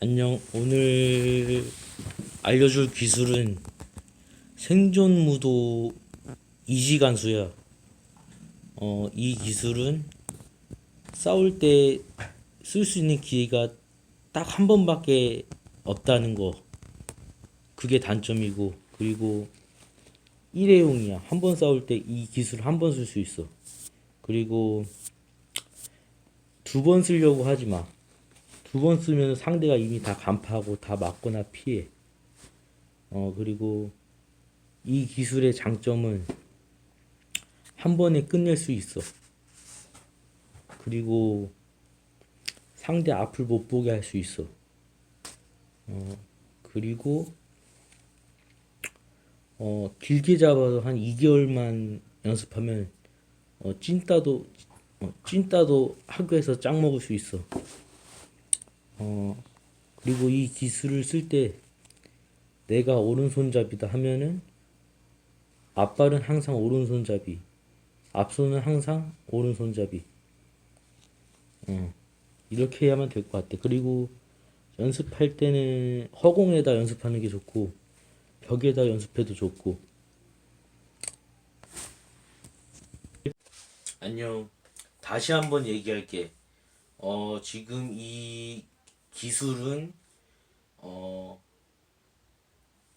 안녕. 오늘 알려줄 기술은 생존 무도 이지간수야. 어, 이 기술은 싸울 때 쓸 수 있는 기회가 딱 한 번밖에 없다는 거. 그게 단점이고, 그리고 일회용이야. 한 번 싸울 때 이 기술 한 번 쓸 수 있어. 그리고 두 번 쓰려고 하지 마. 두 번 쓰면 상대가 이미 다 간파하고 다 맞거나 피해. 어, 그리고 이 기술의 장점은 한 번에 끝낼 수 있어. 그리고 상대 앞을 못 보게 할 수 있어. 어, 그리고 어, 길게 잡아도 한 2개월만 연습하면 어, 찐따도 어, 찐따도 학교에서 짱 먹을 수 있어. 어, 그리고 이 기술을 쓸 때 내가 오른손잡이다 하면은 앞발은 항상 오른손잡이, 앞손은 항상 오른손잡이. 어, 이렇게 해야만 될 것 같아. 그리고 연습할 때는 허공에다 연습하는 게 좋고 벽에다 연습해도 좋고. 안녕. 다시 한번 얘기할게. 어, 지금 이 기술은 어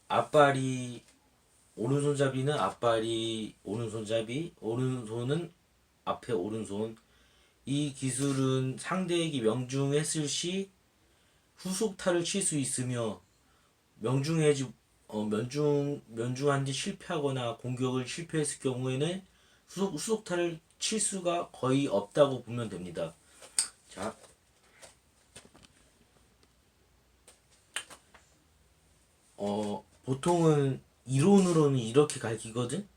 앞발이 오른손잡이는 앞발이 오른손잡이 오른손은 앞에 오른손 이 기술은 상대에게 명중했을 시 후속타를 칠 수 있으며 명중해지 어, 면중 면중한 뒤 실패하거나 공격을 실패했을 경우에는 후속 후속타를 칠 수가 거의 없다고 보면 됩니다. 자, 어, 보통은 이론으로는 이렇게 가르치거든?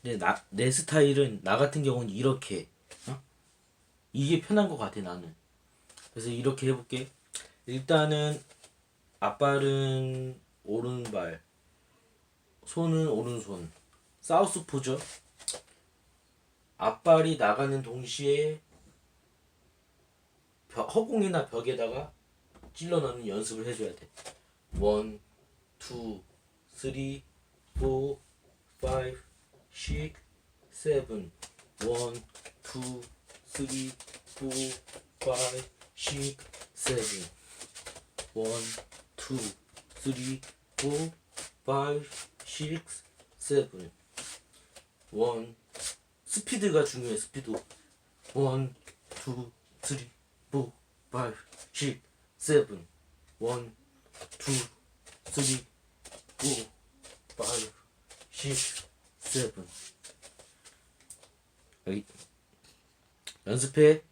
근데 나, 내 스타일은, 나 같은 경우는 이렇게, 어? 이게 편한 것 같아, 나는. 그래서 이렇게 해볼게. 일단은, 앞발은 오른발, 손은 오른손. 사우스 포죠? 앞발이 나가는 동시에 벽, 허공이나 벽에다가 찔러 넣는 연습을 해줘야 돼. 원, 투, 쓰리, 포, 파이브, 식, 세븐. 원, 투, 쓰리, 포, 파이브, 식, 세븐. 원, 투, 쓰리, 포, 파이브, 식, 세븐. 원, 스피드가 중요해, 스피드. 원, 투, 쓰리, 포, 파이브, 식, 세 포, 파이브, 식, 세븐. 여기 연습해.